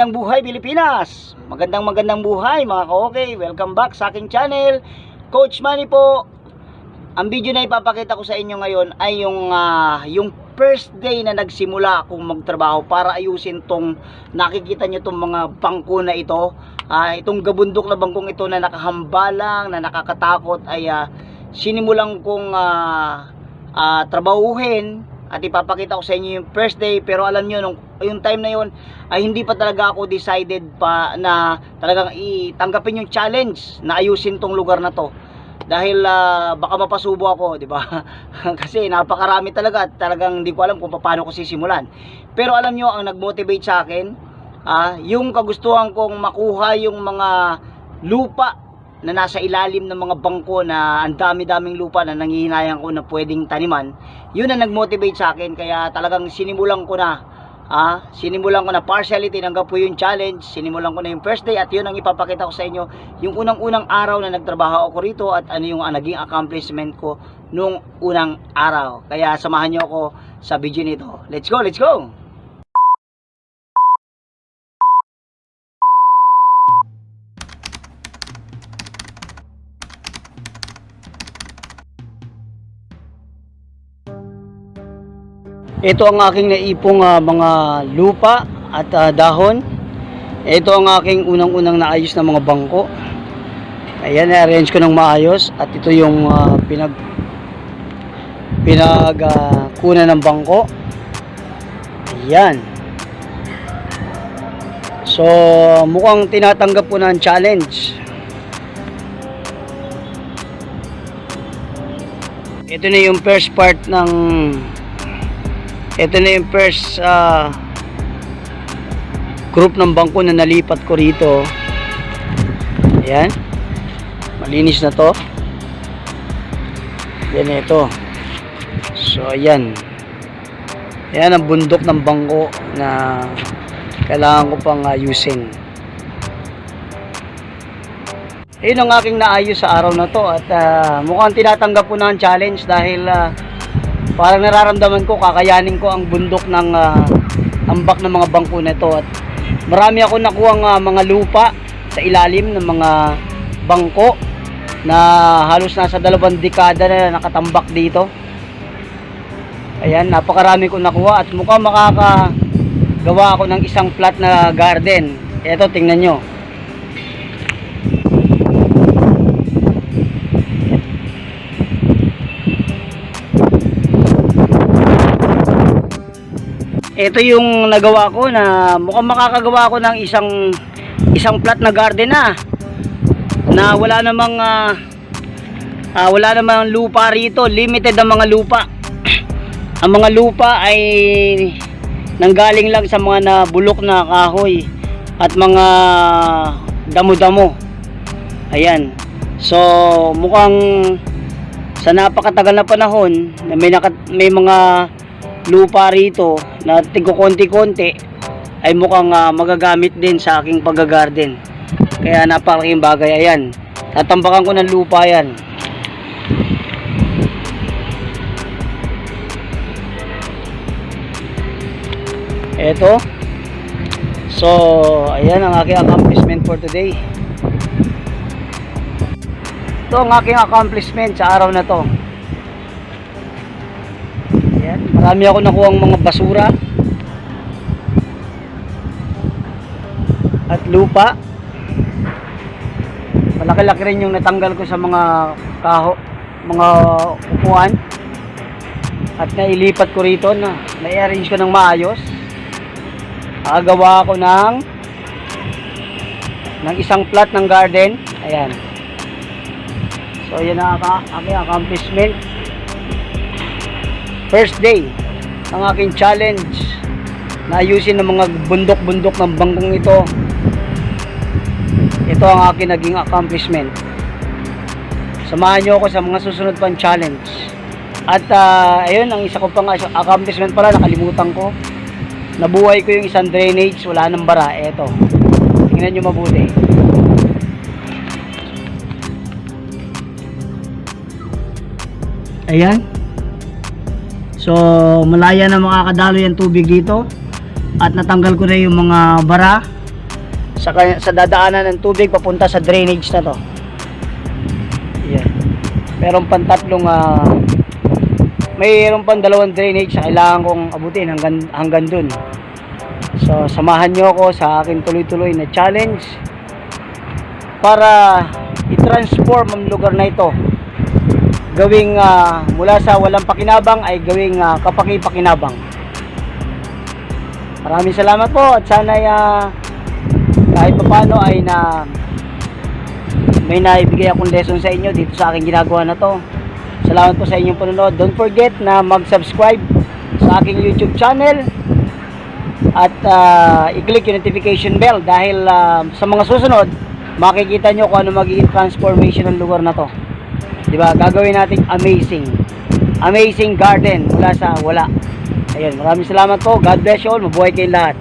Magandang buhay Pilipinas! Magandang magandang buhay mga ka-okay. Welcome back sa aking channel. Coach Manny po. Ang video na ipapakita ko sa inyo ngayon ay yung ah, yung first day na nagsimula akong magtrabaho para ayusin tong nakikita nyo tong mga bangko na ito. Ah, itong gabundok na bangkong ito na nakahambalang, na nakakatakot ay ah, sinimulan kong ah, ah, trabahuhin at ipapakita ko sa inyo yung first day pero alam nyo nung yung time na yun ay hindi pa talaga ako decided pa na talagang itanggapin yung challenge na ayusin tong lugar na to. Dahil ah, baka mapasubo ako di ba? Kasi napakarami talaga at talagang hindi ko alam kung paano ko sisimulan. Pero alam nyo ang nagmotivate sa akin ah, yung kagustuhan kong makuha yung mga lupa na nasa ilalim ng mga bangko na ang dami-daming lupa na nangihinayang ko na pwedeng taniman, yun ang nag-motivate sa akin. Kaya talagang sinimulan ko na, ah, sinimulan ko na partially tinanggap ko yung challenge, sinimulan ko na yung first day at yun ang ipapakita ko sa inyo, yung unang-unang araw na nagtrabaho ako rito at ano yung ah, naging accomplishment ko nung unang araw. Kaya samahan nyo ako sa video nito. Let's go, let's go! Ito ang aking naipong ah, mga lupa at ah, dahon. Ito ang aking unang-unang naayos na mga bangko. Ayan, na-arrange ko ng maayos at ito yung ah, pinag pinag ah, kuna ng bangko. Ayan. So, mukhang tinatanggap ko na ang challenge. Ito na yung first part ng ito na yung first ah, group ng bangko na nalipat ko rito. Ayan. Malinis na to. Yan ito. So, ayan. Ayan ang bundok ng bangko na kailangan ko pang ayusin. Ayun ang aking naayos sa araw na to at ah, mukhang tinatanggap ko na ang challenge dahil ah, parang nararamdaman ko kakayanin ko ang bundok ng ah, ambak ng mga bangko na ito at marami ako nakuha mga lupa sa ilalim ng mga bangko na halos nasa dalawang dekada na nakatambak dito. Ayan napakarami ko nakuha at mukhang makakagawa ako ng isang flat na garden. Eto tingnan nyo ito yung nagawa ko na mukhang makakagawa ko ng isang isang flat na garden na. Na wala namang ah, ah, wala namang lupa rito. Limited ang mga lupa. Ang mga lupa ay nanggaling lang sa mga nabulok na kahoy at mga damo-damo. Ayan. So mukhang sa napakatagal na panahon na may, naka, may mga lupa rito na tigo konti-konti ay mukhang ah, magagamit din sa aking paggagarden. Kaya napakalaking bagay. Ayan. Tatambakan ko ng lupa yan. Eto. So, ayan ang aking accomplishment for today. Ito ang aking accomplishment sa araw na to. Marami ako nakuha mga basura at lupa. Malaki-laki rin yung natanggal ko sa mga kaho, mga upuan. At nailipat ko rito na na-arrange ko ng maayos. Agawa ko ng ng isang plot ng garden. Ayan. So, yan ang aking accomplishment first day ang aking challenge na ayusin ng mga bundok-bundok ng bangkong ito. Ito ang aking naging accomplishment. Samahan nyo ako sa mga susunod pang challenge. At ah, ayun ang isa ko pang accomplishment pala nakalimutan ko. Nabuhay ko yung isang drainage wala nang bara. Eto. Tingnan nyo mabuti. Ayan So, malaya na makakadalo yung tubig dito. At natanggal ko na yung mga bara sa, sa dadaanan ng tubig papunta sa drainage na to. Yan. Meron pang tatlong ah, mayroon pang dalawang drainage na kailangan kong abutin hanggang, hanggang dun. So, samahan nyo ako sa aking tuloy-tuloy na challenge para i-transform ang lugar na ito. Gawing ah, mula sa walang pakinabang ay gawing ah, kapaki-pakinabang. Maraming salamat po at sana uh, kahit paano ay na may naibigay akong lesson sa inyo dito sa aking ginagawa na to. Salamat po sa inyong panonood. Don't forget na mag-subscribe sa aking YouTube channel at ah, i-click yung notification bell dahil ah, sa mga susunod makikita nyo kung ano magiging transformation ng lugar na to. 'Di ba? Gagawin nating amazing. Amazing garden mula sa wala. Ayun, maraming salamat po. God bless you all. Mabuhay kayong lahat.